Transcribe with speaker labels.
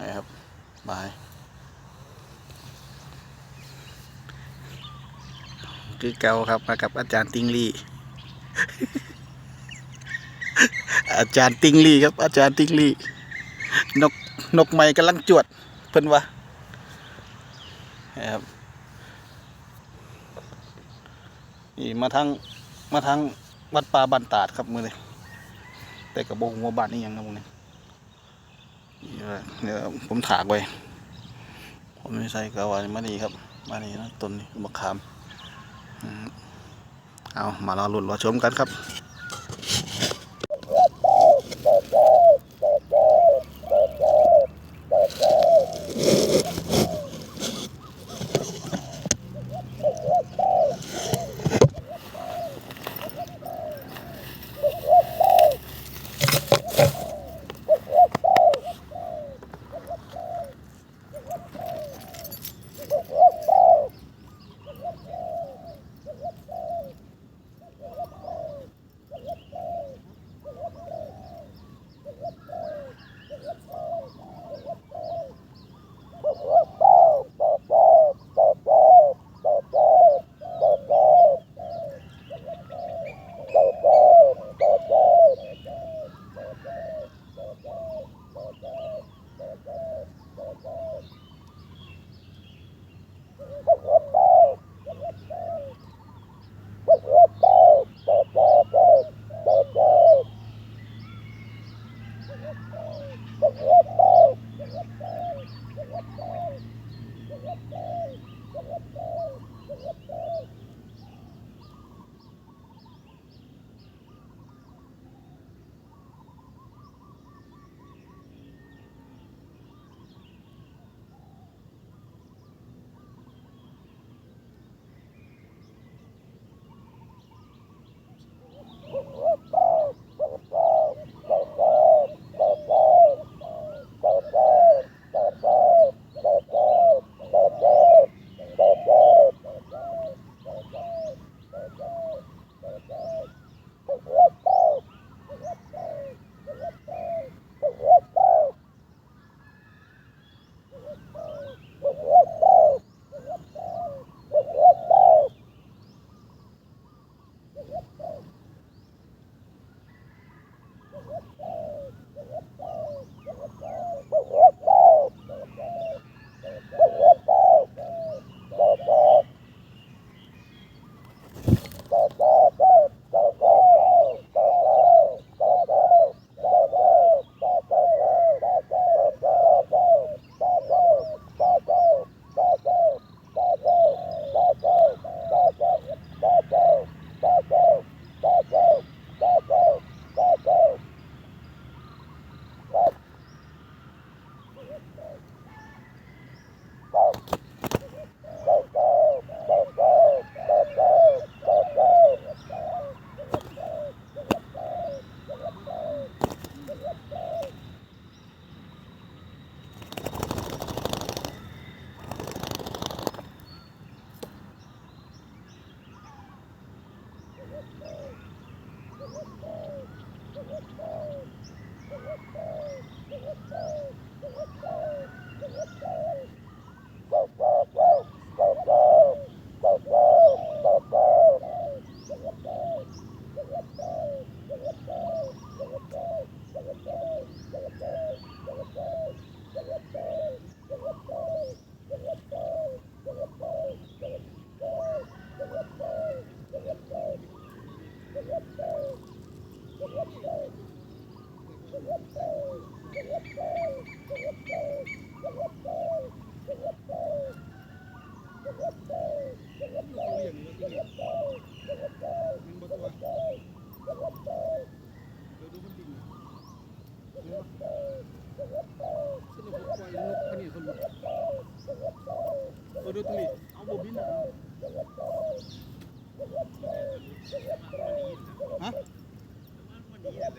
Speaker 1: นะครับบายคือเก่าครับมากับอาจารย์ติงลี่ อาจารย์ติงลี่ครับ อาจารย์ติงลี่ นกนกไม้กำลังจวดเพิ่นว่านะครับนี่มาทางมาทางวัดป่าบันตาดครับมือเลยแต่กระโบงหัวบานนี่ยังนะมึงเนี่ย เดี๋ยวผมถากไว้ ผมไม่ใส่กระวานมานี่ครับ มานี่นะต้นนี้มะขาม เอามารอลุ้นรอชมกันครับ Thank you.
Speaker 2: เอาโบบินเหรอฮะมันดีแล้ว